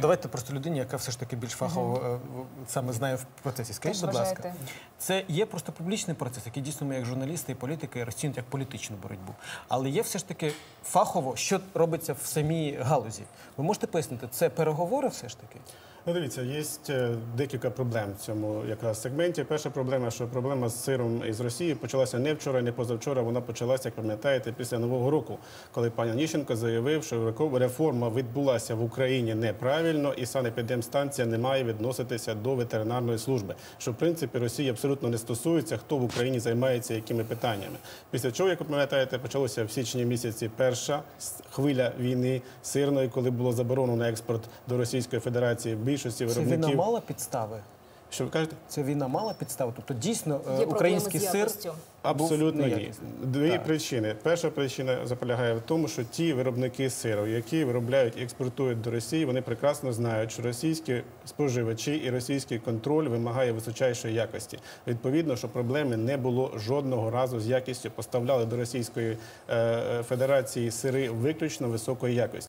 Давайте просто людині, яка все ж таки більш фахово е, саме знає в процесі. Скажіть, будь ласка, це є просто публічний процес, який дійсно ми, як журналісти і політики, розцінюють як політичну боротьбу. Але є все ж таки фахово, що робиться в самій галузі. Ви можете пояснити, це переговори все ж таки? Ну, дивіться, є е, декілька проблем в цьому якраз сегменті. Перша проблема, що проблема з сиром із Росії почалася не вчора, не позавчора. Вона почалася, як пам'ятаєте, після нового року, коли пан Аніщенко заявив, що реформа відбулася в Україні неправильно, і санепідемстанція не має відноситися до ветеринарної служби. Що в принципі Росії абсолютно не стосується, хто в Україні займається якими питаннями. Після чого, як ви пам'ятаєте, почалося в січні місяці перша хвиля війни сирної, коли було заборонено експорт до Російської Федерації більшості Це війна мала підстави? Що ви кажете? Це війна мала підстави? Тобто дійсно е, Є український сир. Абсолютно ні. Дві Так. причини. Перша причина заполягає в тому, що ті виробники сиру, які виробляють і експортують до Росії, вони прекрасно знають, що російські споживачі і російський контроль вимагає височайшої якості. Відповідно, що проблеми не було жодного разу з якістю. Поставляли до Російської е, е, Федерації сири виключно високої якості.